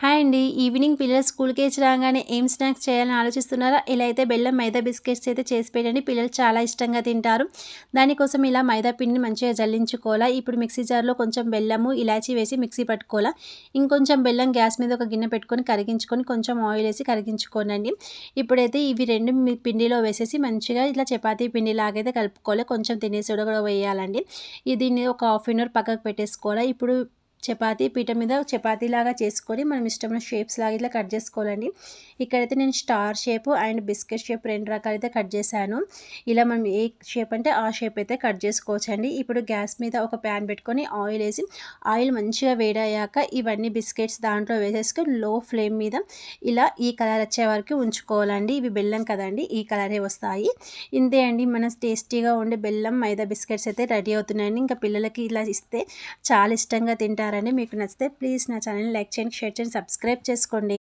Hi అండి. Evening పిల్లలు స్కూల్కి వేసి రాగానే ఏం స్నాక్స్ చేయాలని ఆలోచిస్తున్నారా? ఇలా అయితే బెల్లం మైదా బిస్కెట్స్ అయితే చేసి పెట్టండి. పిల్లలు చాలా ఇష్టంగా తింటారు. దానికోసం ఇలా మైదా పిండిని మంచిగా జల్లించుకోవాలా? ఇప్పుడు మిక్సీ జార్లో కొంచెం బెల్లము ఇలాచీ వేసి మిక్సీ పట్టుకోవాలా? ఇంకొంచెం బెల్లం గ్యాస్ మీద ఒక గిన్నె పెట్టుకొని కరిగించుకొని కొంచెం ఆయిల్ వేసి కరిగించుకోనండి. ఇప్పుడైతే ఇవి రెండు పిండిలో వేసేసి మంచిగా ఇట్లా చపాతీ పిండి లాగైతే కలుపుకోవాలి. కొంచెం తినేసి కూడా వేయాలండి. దీన్ని ఒక హాఫ్ అన్ అవర్ పక్కకు పెట్టేసుకోవాలి? ఇప్పుడు చపాతీ పీట మీద చపాతీలాగా చేసుకొని మనం ఇష్టమైన షేప్స్ లాగా ఇట్లా కట్ చేసుకోవాలండి. ఇక్కడైతే నేను star shape and biscuit shape రెండు రకాలైతే కట్ చేశాను. ఇలా మనం ఏ షేప్ అంటే ఆ షేప్ అయితే కట్ చేసుకోవచ్చండి. ఇప్పుడు గ్యాస్ మీద ఒక ప్యాన్ పెట్టుకొని ఆయిల్ వేసి ఆయిల్ మంచిగా వేడయ్యాక ఇవన్నీ బిస్కెట్స్ దాంట్లో వేసేసుకొని లో ఫ్లేమ్ మీద ఇలా ఈ కలర్ వచ్చే వరకు ఉంచుకోవాలండి. ఇవి బెల్లం కదండి ఈ కలరే వస్తాయి. ఇంతే అండి మన టేస్టీగా ఉండే బెల్లం మైదా బిస్కెట్స్ అయితే రెడీ అవుతున్నాయండి. ఇంకా పిల్లలకి ఇలా ఇస్తే చాలా ఇష్టంగా తింటారు. ఉంటారని మీకు నచ్చితే ప్లీజ్ నా ఛానల్ లైక్ చేయండి షేర్ చేయండి సబ్స్క్రైబ్ చేసుకోండి.